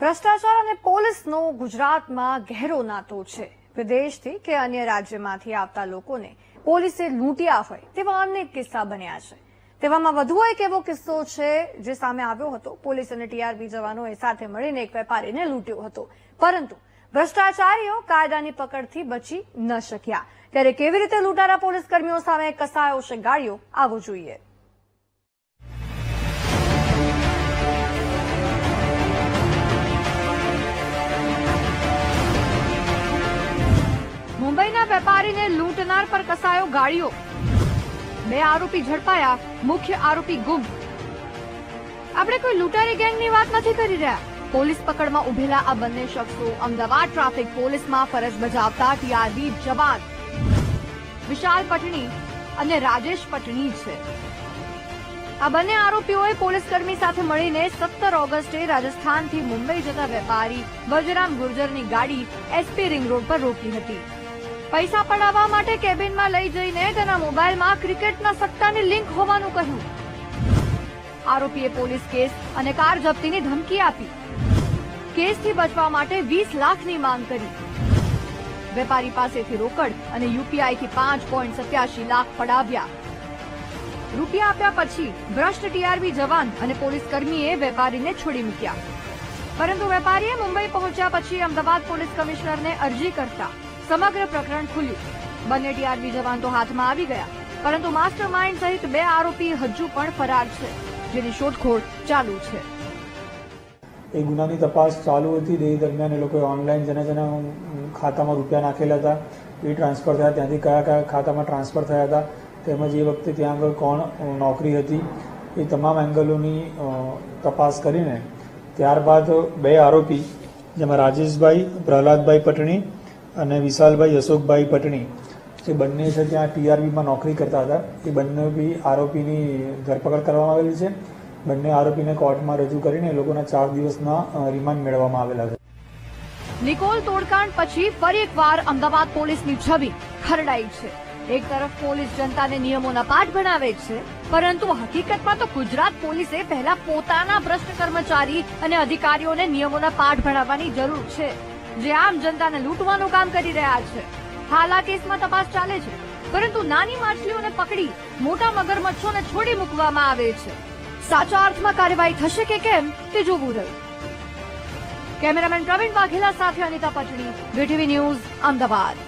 ભ્રષ્ટાચાર અને પોલીસનો ગુજરાતમાં ગહેરો નાતો છે. વિદેશથી કે અન્ય રાજ્યમાંથી આવતા લોકોને પોલીસે લૂંટ્યા હોય તેવા અનેક કિસ્સા બન્યા છે. તેવામાં વધુ એક એવો કિસ્સો છે જે સામે આવ્યો હતો. પોલીસ અને ટીઆરબી જવાનોએ સાથે મળીને એક વેપારીને લૂંટ્યો હતો. પરંતુ ભ્રષ્ટાચારીઓ કાયદાની પકડથી બચી ન શક્યા. ત્યારે કેવી રીતે લૂંટારા પોલીસ કર્મીઓ સામે કસાયો છે ગાળ્યો, આવો જોઈએ. મુંબઈના વેપારીને લૂંટનાર પર કસાયો ગાડીઓ બે આરોપી ઝડપાયા, મુખ્ય આરોપી ગુમ. આપણે કોઈ લૂંટારી ગેંગની વાત નથી કરી રહ્યા. પોલીસ પકડમાં ઉભેલા આ બંને શખ્સો અમદાવાદ ટ્રાફિક પોલીસમાં ફરજ બજાવતા ટીઆરબી જવાન. વિશાલ પટણી અને રાજેશ પટણી છે. આ બંને આરોપીઓએ પોલીસકર્મી સાથે મળીને સત્તર ઓગસ્ટે રાજસ્થાનથી મુંબઈ જતા વેપારી બજરામ ગુર્જરની ગાડી એસપી રિંગ રોડ પર રોકી હતી. પૈસા પડાવવા માટે કેબિનમાં લઈ જઈને તેના મોબાઈલમાં ક્રિકેટના સટ્ટાની લિંક હોવાનું કહ્યું. આરોપીએ પોલીસ કેસ અને કાર જપ્તીની ધમકી આપી. કેસથી બચવા માટે વીસ લાખની માંગ કરી. વેપારી પાસેથી રોકડ અને યુપીઆઈથી પાંચ પોઈન્ટ સત્યાસી લાખ પડાવ્યા. રૂપિયા આપ્યા પછી ભ્રષ્ટ ટીઆરબી જવાન અને પોલીસ કર્મીએ વેપારીને છોડી મૂક્યા. પરંતુ વેપારીએ મુંબઈ પહોંચ્યા પછી અમદાવાદ પોલીસ કમિશનરને અરજી કરતા સમગ્ર પ્રકરણ ખુલ્યું. બંને ટીઆરબી જવાન તો હાથમાં આવી ગયા, પરંતુ માસ્ટર માઇન્ડ સહિત બે આરોપી હજુ પણ ફરાર છે, જેની શોધખોળ ચાલુ છે. એ ગુનાની તપાસ ચાલુ હતી. તે દરમિયાન એ લોકોએ ઓનલાઈન જેના જેના ખાતામાં રૂપિયા નાખેલા હતા, એ ટ્રાન્સફર થયા. ત્યાંથી કયા કયા ખાતામાં ટ્રાન્સફર થયા હતા, તેમજ એ વખતે ત્યાં આગળ કોણ નોકરી હતી, એ તમામ એંગલોની તપાસ કરીને ત્યારબાદ બે આરોપી, જેમાં રાજેશભાઈ, પ્રહલાદભાઈ પટણી અને વિશાલભાઈ અશોકભાઈ પટણી, જે બંને છે ત્યાં ટીઆરબીમાં નોકરી કરતા હતા. એ બંને બી આરોપીની ધરપકડ કરવામાં આવેલી છે. બંને આરોપીને કોર્ટમાં રજૂ કરીને એ લોકોના ચાર દિવસના રિમાન્ડ મેળવવામાં આવેલા છે. નિકોલ તોડકાંડ પછી ફરી એકવાર અમદાવાદ પોલીસની છબી ખરડાઈ છે. એક તરફ પોલીસ જનતાને નિયમોના પાઠ ભણાવે છે, પરંતુ હકીકતમાં તો ગુજરાત પોલીસે પહેલા પોતાના ભ્રષ્ટ કર્મચારી અને અધિકારીઓને નિયમોના પાઠ ભણાવવાની જરૂર છે. જે આમ જનતાને લૂંટવાનું કામ કરી રહ્યા છે. હાલ આ કેસમાં તપાસ ચાલે છે, પરંતુ નાની માછલીઓને પકડી મોટા મગરમચ્છોને છોડી મૂકવામાં આવે છે. સાચા અર્થમાં કાર્યવાહી થશે કે કેમ, તે જોવું રહ્યું. કેમેરામેન પ્રવીણ વાઘેલા સાથે અનિતા પટણી, વીટીવી ન્યૂઝ, અમદાવાદ.